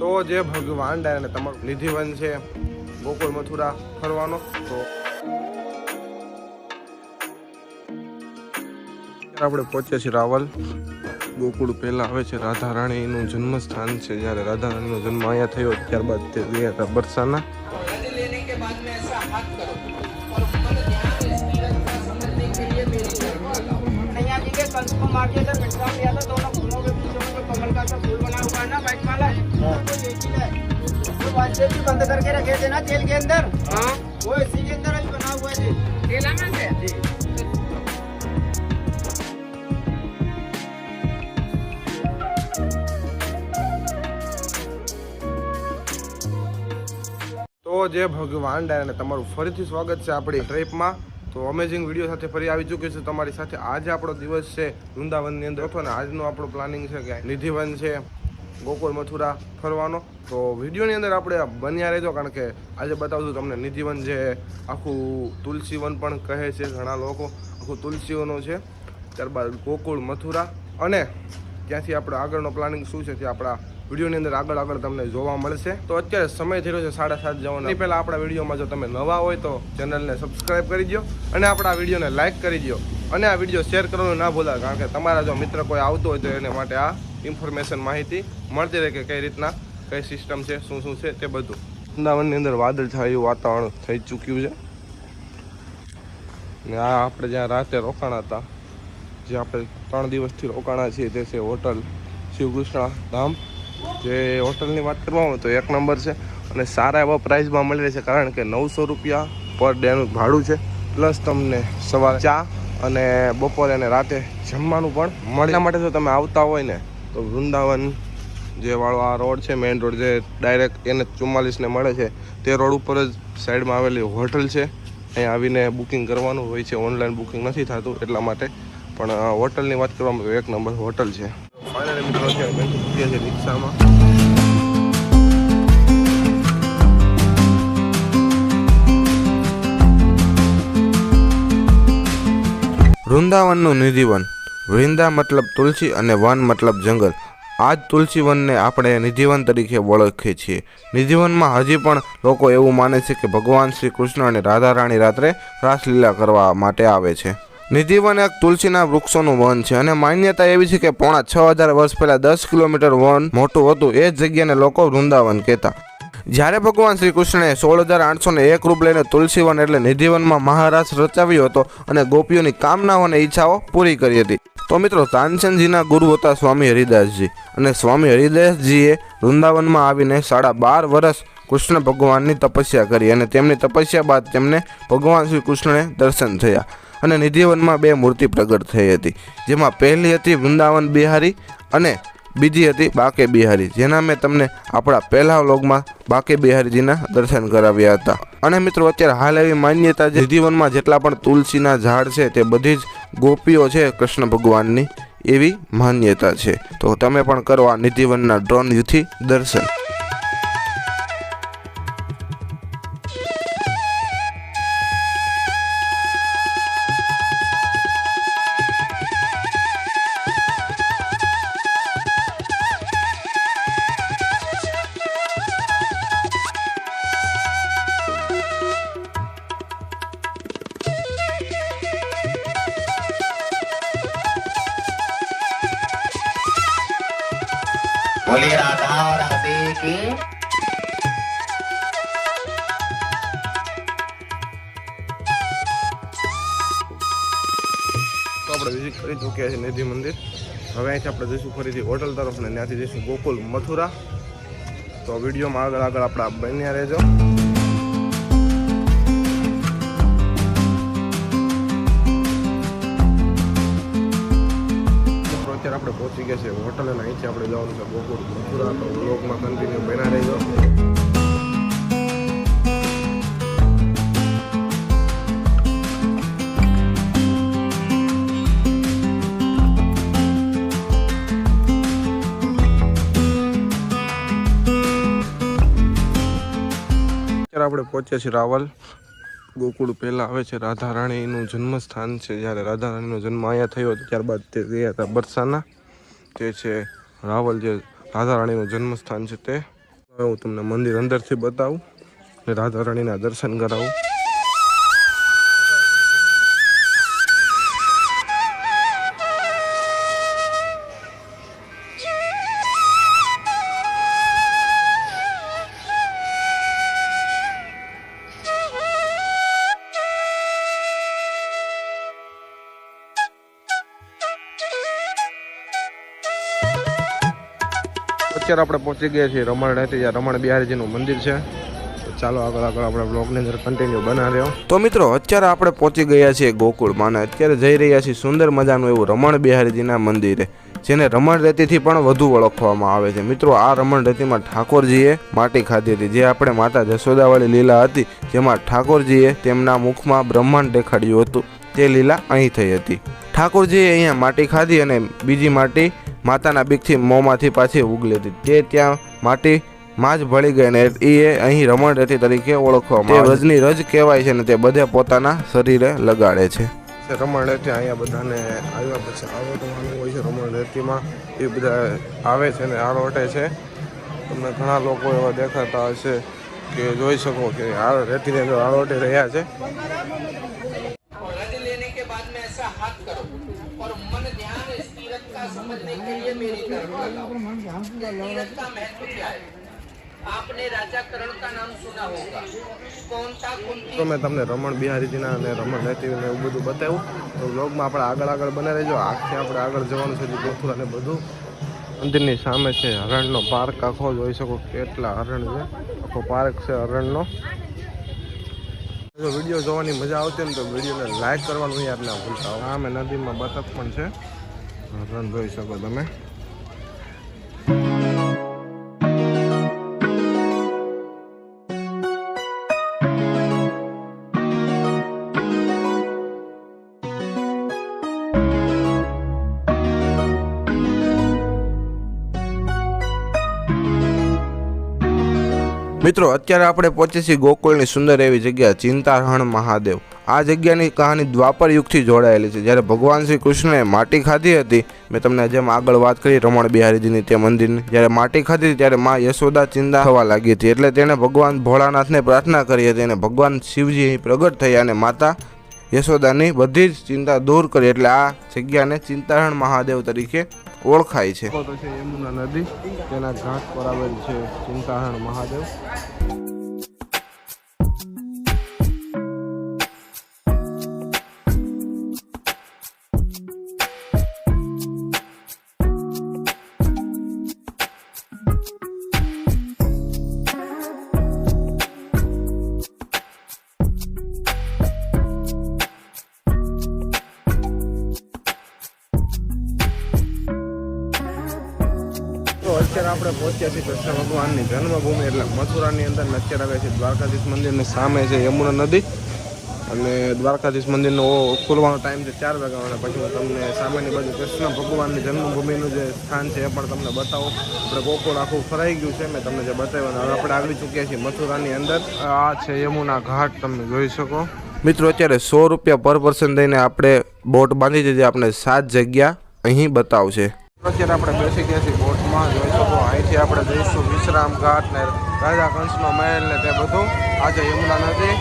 તો જે ભગવાન ડાયને તમારું નિધિવન છે, ગોકુળ મથુરા ફરવાનો, તો આપણે પહોંચે છીએ રાવલ. ગોકુળ પહેલા આવે છે રાધા રાણીનું જન્મસ્થાન છે, જ્યારે રાધા રાણીનો જન્મ અહીંયા થયો, ત્યારબાદ તે ગયા હતા બરસાના. जो वाद्य भी बंद करके रखे थे ना जेल के अंदर हाँ वो इसी के अंदर अभी बना हुआ है जेल में से जी તો જે ભગવાન ડાયને તમારું ફરીથી સ્વાગત છે આપણી ટ્રીપમાં તો અમેઝિંગ વિડીયો સાથે ફરી આવી ચૂક્યું છે તમારી સાથે આજે આપણો દિવસ છે વૃંદાવનની અંદર હતો ને આજનું આપણું પ્લાનિંગ છે કે નિધિવન છે ગોકુળ મથુરા ફરવાનો. તો વિડીયોની અંદર આપણે બન્યા રહેજો, કારણ કે આજે બતાવશું તમને નિધિવન જે આખું તુલસીવન પણ કહે છે ઘણા લોકો. આખું તુલસીવનો છે. ત્યારબાદ ગોકુળ મથુરા. અને ત્યાંથી આપણે આગળનો પ્લાનિંગ શું છે તે આપણા વિડીયોની અંદર આગળ આગળ તમને જોવા મળશે. તો અત્યારે સમય થઈ રહ્યો છે સાડા સાત જવાનો. એ પહેલાં આપણા વિડીયોમાં જો તમે નવા હોય તો ચેનલને સબસ્ક્રાઈબ કરી દો અને આપણા વિડીયોને લાઇક કરી દો અને આ વીડિયો શેર કરવાનું ના ભૂલા કારણ કે તમારા જો મિત્ર કોઈ આવતો હોય તો એને માટે આ ઇન્ફોર્મેશન, માહિતી મળતી રહે કે કઈ રીતના કઈ સિસ્ટમ છે, શું શું છે તે બધું. વૃંદાવનની અંદર વાદળ છાયું વાતાવરણ થઈ ચૂક્યું છે. ને આ આપણે જ્યાં રાતે રોકાણા હતા, જે આપણે ત્રણ દિવસથી રોકાણા છીએ, તે છે હોટલ શિવકૃષ્ણ ધામ. જે હોટલની વાત કરવામાં તો એક નંબર છે અને સારા એવા પ્રાઇસમાં મળી રહે છે, કારણ કે નવસો રૂપિયા પર ડેનું ભાડું છે. પ્લસ તમને સવારે ચા અને બપોરે અને રાતે જમવાનું પણ મળે. માટે જો તમે આવતા હોય ને તો વૃંદાવન જે વાળો આ રોડ છે મેઇન રોડ જે ડાયરેક્ટ એને ચુમ્માલીસને મળે છે તે રોડ ઉપર જ સાઈડમાં આવેલી હોટલ છે. અહીંયા આવીને બુકિંગ કરવાનું હોય છે ઓનલાઈન બુકિંગ નથી થતું એટલા માટે. પણ હોટલની વાત કરવામાં તો એક નંબર હોટલ છે. ફાઇનલી મિત્રો છે રિક્ષામાં વૃંદાવનનું નિધિવન. વૃંદા મતલબ તુલસી અને વન મતલબ જંગલ. આ જ તુલસી આપણે નિધિવન તરીકે ઓળખીએ છીએ. નિધિવનમાં હજી પણ લોકો એવું માને છે કે ભગવાન શ્રી કૃષ્ણ અને રાધા રાણી રાત્રે રાસલીલા કરવા માટે આવે છે. નિધિવન એક તુલસીના વૃક્ષોનું વન છે અને માન્યતા એવી છે કે પોણા છ હજાર વર્ષ પહેલા દસ કિલોમીટર વન મોટું હતું એ જ જગ્યાને લોકો વૃંદાવન કહેતા. જ્યારે ભગવાન શ્રી કૃષ્ણએ સોળ હજાર આઠસો ને એક રૂપ લઈને તુલસીવન એટલે નિધિવનમાં મહારાસ રચાવ્યો હતો અને ગોપીઓની કામનાઓ અને ઈચ્છાઓ પૂરી કરી હતી. તો મિત્રો, તાનસેનજીના ગુરુ હતા સ્વામી હરિદાસજી. અને સ્વામી હરિદાસજીએ વૃંદાવનમાં આવીને સાડા બાર વર્ષ કૃષ્ણ ભગવાનની તપસ્યા કરી અને તેમની તપસ્યા બાદ તેમને ભગવાન શ્રી કૃષ્ણને દર્શન થયા અને નિધિવનમાં બે મૂર્તિ પ્રગટ થઈ હતી, જેમાં પહેલી હતી વૃંદાવન બિહારી અને બીજી હતી બાકે બિહારી, જેના મેં તમને આપણા પહેલા વ્લોગમાં બાકે બિહારીજીના દર્શન કરાવ્યા હતા. અને મિત્રો, અત્યારે હાલ એવી માન્યતા છે, જીવનમાં જેટલા પણ તુલસીના ઝાડ છે, તે બધી જ ગોપીઓ છે કૃષ્ણ ભગવાનની એવી માન્યતા છે. તો તમે પણ કરો આ નિધિવનના ડ્રોન યુથી દર્શન. હવે આપણે વિઝિટ કરી ચૂક્યા છે નિધિ મંદિર. હવે અહીંથી આપણે જઈશું ફરીથી હોટલ તરફ ને ત્યાંથી જઈશું ગોકુલ મથુરા. તો વિડીયોમાં આગળ આગળ આપણે બન્યા રહેજો. અત્યારે આપણે પહોંચી ગયા છે હોટલ અને અહીંથી આપણે જવાનું છે ગોકુલ મથુરા. તો બ્લોગમાં કન્ટિન્યુ અત્યારે છે રાવલ. ગોકુળ પહેલાં આવે છે રાધા રાણીનું જન્મસ્થાન છે. જ્યારે રાધા રાણીનો જન્મ અહીંયા થયો હતો, ત્યારબાદ તે ગયા હતા બરસાના. તે છે રાવલ જે રાધા રાણીનું જન્મસ્થાન છે તે. હું તમને મંદિર અંદરથી બતાવું અને રાધા રાણીના દર્શન કરાવું. અત્યારે આપણે પહોંચી ગયા છીએ રમણ રહેતી જ્યાં રમણ બિહારીજીનું મંદિર છે. ચાલો આગળ આગળ આપણે બ્લોગની અંદર કન્ટિન્યુ બનાવ્યો તો મિત્રો, અત્યારે આપણે પહોંચી ગયા છીએ ગોકુળમાં અને અત્યારે જઈ રહ્યા છીએ સુંદર મજાનું એવું રમણ બિહારીજીના મંદિરે, જેને રમણ રેતીથી પણ વધુ ઓળખવામાં આવે છે. મિત્રો, આ રમણ રેતીમાં ઠાકોરજીએ માટી ખાધી હતી, જે આપણે માતા જશોદાવાળી લીલા હતી, જેમાં ઠાકોરજીએ તેમના મુખમાં બ્રહ્માંડ દેખાડ્યું હતું. તે લીલા અહીં થઈ હતી. ઠાકોરજીએ અહીંયા માટી ખાધી અને બીજી માટી માતાના બીકથી મોંમાંથી પાછી ઉગલી હતી. તે ત્યાં માટી માં જ ભળી ગઈ ને એ અહીં રમણ રેતી તરીકે ઓળખવામાં આવે રજની રજ કહેવાય છે ને તે બધે પોતાના શરીરે લગાડે છે. રમણ રેતી અહીંયા બધાને આવ્યા પછી આરોટવાનું હોય છે. રમણ રેતીમાં એ બધા આવે છે ને આરોટે છે. તમને ઘણા લોકો એવા દેખાતા હશે કે જોઈ શકો કે આ રેતીને આરોટી રહ્યા છે. તો મેં તમને રમણ બિહારીજીના અને રમણ રેતીને એવું બધું બતાવ્યું. તો વ્લોગમાં આપણે આગળ આગળ બના રહેજો. આખી આપણે આગળ જવાનું છે ગોખુર અને બધું. મંદિરની સામે છે હરણનો પાર્ક. આખો જોઈ શકો કેટલા હરણ છે. આખો પાર્ક છે હરણનો. જો વીડિયો જોવાની મજા આવતી ને તો વિડીયોને લાઈક કરવાનું યાર ના ભૂલતા આમે નદીમાં બતક પણ છે. હરણ જોઈ શકો તમે. મિત્રો, અત્યારે આપણે પહોંચીએ છીએ ગોકુળની સુંદર એવી જગ્યા, ચિંતાહરણ મહાદેવ. આ જગ્યાની કહાની દ્વાપર યુગથી જોડાયેલી છે. જ્યારે ભગવાન શ્રી કૃષ્ણએ માટી ખાધી હતી, મેં તમને જેમ આગળ વાત કરી, રમણ બિહારીજીની તે મંદિરની, જ્યારે માટી ખાધી ત્યારે મા યશોદા ચિંતા થવા લાગી હતી. એટલે તેણે ભગવાન ભોળાનાથને પ્રાર્થના કરી હતી અને ભગવાન શિવજી પ્રગટ થયા અને માતા યશોદાની બધી જ ચિંતા દૂર કરી. એટલે આ જગ્યાને ચિંતાહરણ મહાદેવ તરીકે ઓળખાય છે. યમુના નદી. તેના ઘાટ પર આવેલ છે ચિંતાહણ મહાદેવ. અત્યારે આપણે પહોંચ્યા છીએ કૃષ્ણ ભગવાનની જન્મભૂમિ એટલે મથુરાની અંદર અત્યારે આવે છે દ્વારકાધીશ મંદિરની સામે છે યમુના નદી. અને દ્વારકાધીશ મંદિરનો ખોલવાનો ટાઈમ છે ચાર વાગ્યાનો પછી તમને સામેની બાજુ કૃષ્ણ ભગવાનની જન્મભૂમિનું જે સ્થાન છે એ પણ તમને બતાવો. આપણે ગોકુળ આખું ફરાઈ ગયું છે, મેં તમને જે બતાવ્યું હવે આપણે આવી ચૂક્યા છીએ મથુરાની અંદર. આ છે યમુના ઘાટ, તમે જોઈ શકો. મિત્રો, અત્યારે સો રૂપિયા પર પર્સન દઈને આપણે બોટ બાંધી દીધી. આપણે સાત જગ્યા અહીં બતાવશે. અત્યારે આપણે બેસી ગયા છીએ બોટમાં જોઈ શકો, અહીંથી આપણે જઈશું વિશ્રામ ઘાટ ને રાજા કંસનો મહેલ ને તે બધું. આજે યમુના નથી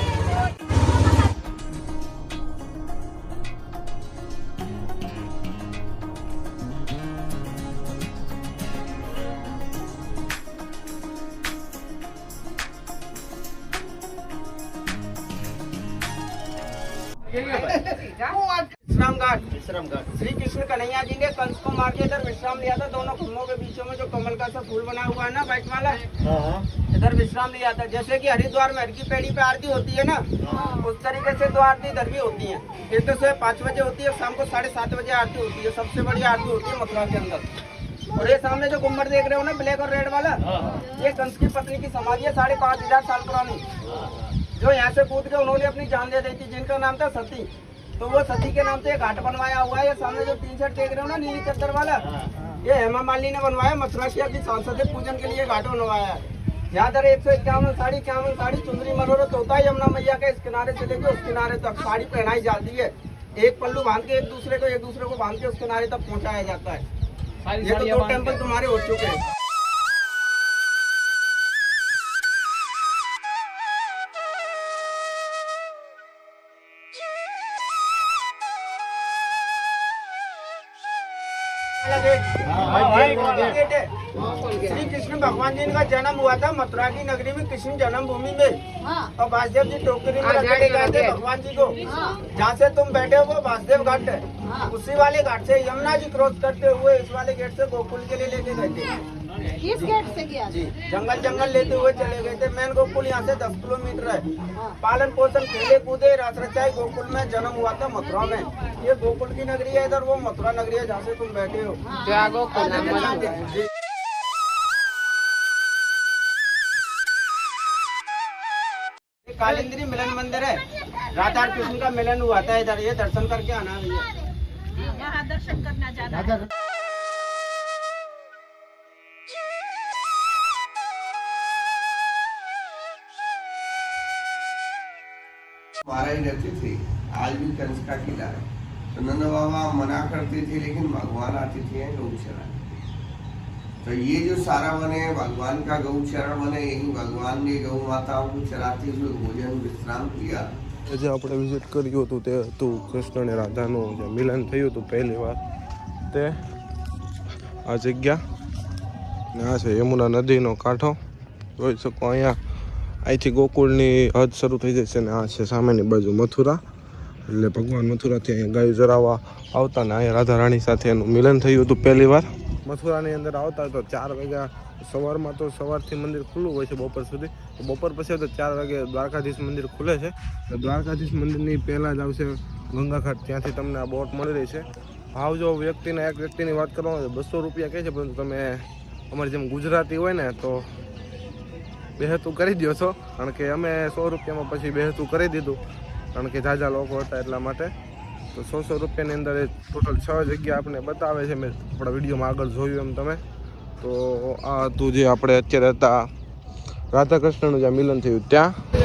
घाट विश्राम घाट श्री कृष्ण कन्हैया जी ने कंस को मार के इधर विश्राम लिया था। दोनों खुम्बों के बीचों में जो कमल का सा फूल बना हुआ है ना बैठ वाला इधर विश्राम लिया था। जैसे कि हरिद्वार में हर की पेड़ी पे आरती होती है ना उस तरीके से दो आरती इधर भी होती है। एक तो सुबह पाँच बजे होती है शाम को साढ़े सात बजे आरती होती है। सबसे बड़ी आरती होती है मथुरा के अंदर। और ये सामने जो गुंबद देख रहे हो ना ब्लैक और रेड वाला ये कंस की पत्नी की समाधि है साढ़े पाँच हज़ार साल पुरानी। जो यहाँ से कूद के उन्होंने अपनी जान दे दी थी जिनका नाम था सती। तो वो सती के नाम से एक घाट बनवाया हुआ है ये सामने जो टी शर्ट देख रहे हो ना नीली चद्दर वाला ये हेमा मालिनी ने बनवाया मथुरा की अपनी सांसद पूजन के लिए घाट बनवाया है यहाँ पर एक सौ इक्यावन साड़ी इक्यावन साड़ी चुंदरी मनोरथ होता है यमुना मैया के इस किनारे से लेके उस किनारे तक साड़ी पहनाई जाती है एक पल्लू बांध के एक दूसरे को एक दूसरे को बांध के उस किनारे तक पहुंचाया जाता है ये तो दो टेम्पल तुम्हारे हो चुके हैं गेट है श्री कृष्ण भगवान जी का जन्म हुआ था मथुरा की नगरी में कृष्ण जन्मभूमि में। और वासुदेव जी टोकरी में रखे गए थे भगवान जी को। जहाँ से तुम बैठे हो वो वासुदेव घाट है। उसी वाले घाट से यमुना जी क्रॉस करते हुए इस वाले गेट से गोकुल के लिए लेके गए थे। किस गेट से किया जी जंगल जंगल लेते हुए चले गए थे। मैन गोकुल यहाँ से दस किलोमीटर है। पालन पोषण खेले कूदे रास रचाई गोकुल में जन्म हुआ था मथुरा में। ये गोकुल की नगरी है इधर वो मथुरा नगरी है जहाँ से तुम बैठे हो। जी। ये कालिंद्री मिलन मंदिर है। राधा कृष्ण का मिलन हुआ था इधर। ये दर्शन करके आना भैया। यहाँ दर्शन करना जाना माराई रहती थी आज भी कंस का किला है तो नंद बाबा मना करते थे लेकिन भगवान आते थे गौचरण तो ये जो सारा बने भगवान का गौचरण बने यही भगवान ने गौ माताओं को चराते हुए भोजन विश्राम किया જે આપણે વિઝિટ કર્યું હતું તે હતું કૃષ્ણ અને રાધાનું જે મિલન થયું હતું પહેલી વાર તે આ જગ્યા ને આ છે યમુના નદીનો કાંઠો જોઈ શકો અહીંયા અહીંથી ગોકુળની હદ શરૂ થઈ જાય છે ને આ છે સામેની બાજુ મથુરા. એટલે ભગવાન મથુરાથી અહીંયા ગાયું ચરાવવા આવતા ને અહીંયા રાધા રાણી સાથે એનું મિલન થયું હતું પહેલી વાર. મથુરાની અંદર આવતા તો ચાર વાગ્યા સવારમાં તો સવારથી મંદિર ખુલ્લું હોય છે બપોર સુધી. બપોર પછી તો ચાર વાગે દ્વારકાધીશ મંદિર ખુલે છે. દ્વારકાધીશ મંદિરની પહેલાં જ આવશે ગંગાઘાટ. ત્યાંથી તમને આ બોટ મળી રહી છે. ભાવ જો વ્યક્તિના એક વ્યક્તિની વાત કરવામાં બસો રૂપિયા કહે છે, પરંતુ તમે અમારી જેમ ગુજરાતી હોય ને, તો બેહતું કરી દો છો. કારણ કે અમે સો રૂપિયામાં પછી બેહતું કરી દીધું. કારણ કે જાજા લોકો હતા એટલા માટે. તો સો સો રૂપિયાની અંદર એ ટોટલ છ જગ્યા આપણે બતાવે છે. મેં આપણા વિડીયોમાં આગળ જોયું એમ તમે. તો આ હતું જે આપણે અત્યારે હતા. રાધા કૃષ્ણનું જ્યાં મિલન થયું ત્યાં.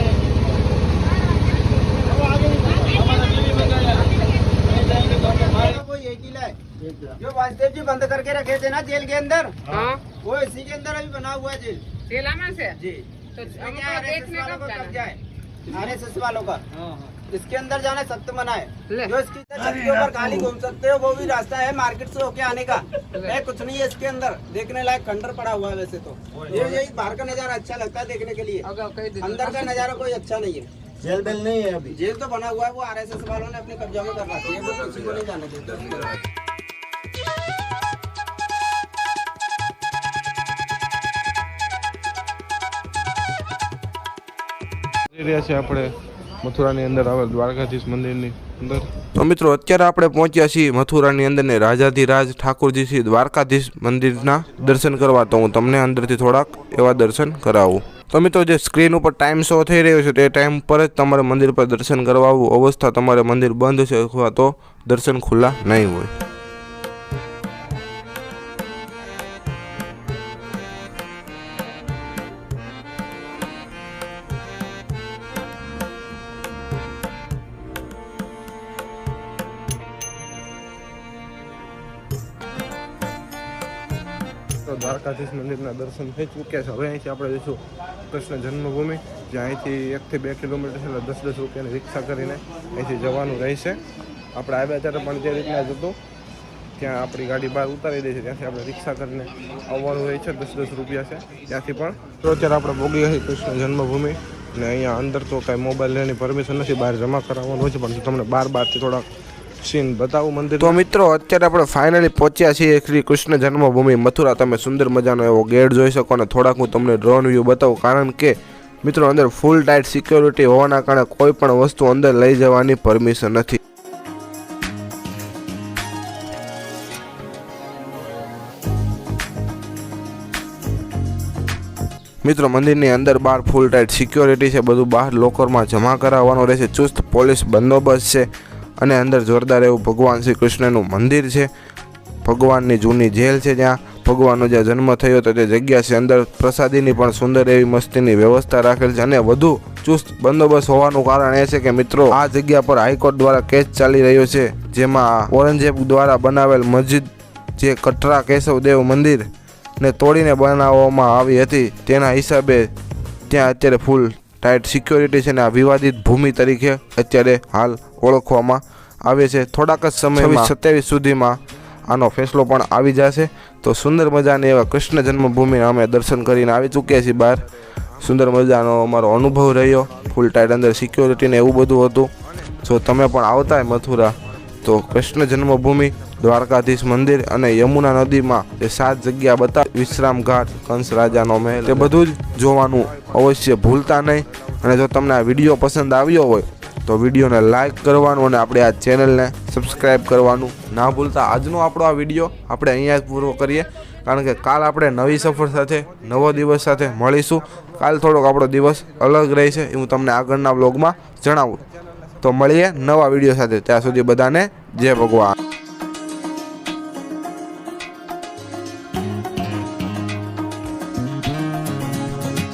करके रखे थे ना जेल के अंदर? हाँ। वो इसी के अंदर अभी बना हुआ है जेल। तेलामा से? जी। तो क्या आरएसएस देखने वालों कब का। है का इसके अंदर जाना सख्त मना है। जो इसकी छत के ऊपर खाली घूम सकते हो वो भी रास्ता है मार्केट से होके आने का। है कुछ नहीं है इसके अंदर। देखने लायक खंडर पड़ा हुआ है वैसे तो। ये यही बाहर का नज़ारा अच्छा लगता है देखने के लिए। अंदर का नज़ारा कोई अच्छा नहीं है। जेल बेल नहीं है अभी। जेल तो बना हुआ है वो आरएसएस वालों ने अपने कब्जा में कर रखी है को नहीं जाने આપણે મથુરાની અંદર આવેલ દ્વારકાધીશ મંદિરની અંદર. મિત્રો, અત્યારે આપણે પહોંચ્યા છીએ મથુરાની અંદર ને રાજાધિરાજ ઠાકોરજી શ્રી દ્વારકાધીશ મંદિરના દર્શન કરવા. તો હું તમને અંદરથી થોડાક એવા દર્શન કરાવું. તો મિત્રો, જે સ્ક્રીન ઉપર ટાઈમ શો થઈ રહ્યો છે, તે ટાઈમ પર જ તમારે મંદિર પર દર્શન કરવા આવવું અવસ્થા તમારે મંદિર બંધ છે અથવા તો દર્શન ખુલ્લા નહીં હોય. દ્વારકાધીશ મંદિરના દર્શન થઈ ચૂક્યા છે. હવે અહીંથી આપણે જઈશું કૃષ્ણ જન્મભૂમિ, જ્યાં અહીંથી એકથી બે કિલોમીટર છે એટલે દસ દસ રૂપિયાની રિક્ષા કરીને અહીંથી જવાનું રહેશે. આપણે આવ્યા ત્યારે પણ જે રીતના જ હતું. ત્યાં આપણી ગાડી બહાર ઉતારી દે છે. ત્યાંથી આપણે રિક્ષા કરીને આવવાનું રહે છે. દસ દસ રૂપિયા છે. ત્યાંથી પણ તો અત્યારે આપણે ભોગી હશે કૃષ્ણ જન્મભૂમિ. અને અહીંયા અંદર તો કાંઈ મોબાઈલ લેવાની પરમિશન નથી. બહાર જમા કરાવવાનું હોય છે. પણ તમને બાર બારથી થોડાક સીન બતાવું મંદિર તો મિત્રો, અત્યારે આપણે ફાઇનલી પહોંચ્યા છીએ શ્રી કૃષ્ણ જન્મભૂમિ. મથુરા, તમે સુંદર મજાનો એવો ગેટ જોઈ શકો અને થોડાક હું તમને ડ્રોન વ્યૂ બતાવું. કારણ કે, મિત્રો, અંદર ફૂલ ટાઈટ સિક્યોરિટી હોવાના કારણે કોઈ પણ વસ્તુ અંદર લઈ જવાની પરમિશન નથી. મિત્રો, મંદિરની અંદર બહાર ફૂલ ટાઈટ સિક્યોરિટી છે. બધું બહાર લોકરમાં જમા કરાવવાનું રહેશે. ચુસ્ત પોલીસ બંદોબસ્ત છે. અને અંદર જોરદાર એવું ભગવાન શ્રી કૃષ્ણનું મંદિર છે. ભગવાનની જૂની જેલ છે જ્યાં. ભગવાનનો જ્યાં જન્મ થયો હતો તે જગ્યા છે અંદર પ્રસાદીની પણ સુંદર એવી મસ્તીની વ્યવસ્થા રાખેલ છે અને વધુ ચુસ્ત બંદોબસ્ત હોવાનું કારણ એ છે કે મિત્રો, આ જગ્યા પર હાઈકોર્ટ દ્વારા કેસ ચાલી રહ્યો છે, જેમાં ઔરંગઝેબ દ્વારા બનાવેલ મસ્જિદ, જે કટરા કેશવદેવ મંદિર ને તોડીને બનાવવામાં આવી હતી, તેના હિસાબે ત્યાં અત્યારે ફૂલ ટાઈટ સિક્યોરિટી છે ને આ વિવાદિત ભૂમિ તરીકે અત્યારે હાલ ઓળખવામાં આવે છે. થોડાક જ સમયમાં સત્યાવીસ સુધીમાં આનો ફેસલો પણ આવી જશે. તો સુંદર મજાની એવા કૃષ્ણ જન્મભૂમિના અમે દર્શન કરીને આવી ચૂક્યા છીએ બહાર. સુંદર મજાનો અમારો અનુભવ રહ્યો ફૂલ ટાઈટ અંદર સિક્યોરિટીને એવું બધું હતું. જો તમે પણ આવતા હોય મથુરા, તો કૃષ્ણ જન્મભૂમિ દ્વારકાધીશ મંદિર અને યમુના નદીમાં જે સાત જગ્યા બતા વિશ્રામ ઘાટ, કંસ રાજાનો મહેલ, તે બધું જ જોવાનું અવશ્ય ભૂલતા નહીં. અને જો તમને આ વીડિયો પસંદ આવ્યો હોય, તો વિડીયોને લાઇક કરવાનું અને આપણે આ ચેનલને સબસ્ક્રાઈબ કરવાનું ના ભૂલતા. આજનો આપણો આ વીડિયો આપણે અહીંયા જ પૂરો કરીએ, કારણ કે કાલ આપણે નવી સફર સાથે, નવો દિવસ સાથે મળીશું. કાલ થોડોક આપણો દિવસ અલગ રહેશે એ હું તમને આગળના બ્લોગમાં જણાવું. તો મળીએ નવા વીડિયો સાથે. ત્યાં સુધી બધાને જય ભગવાન.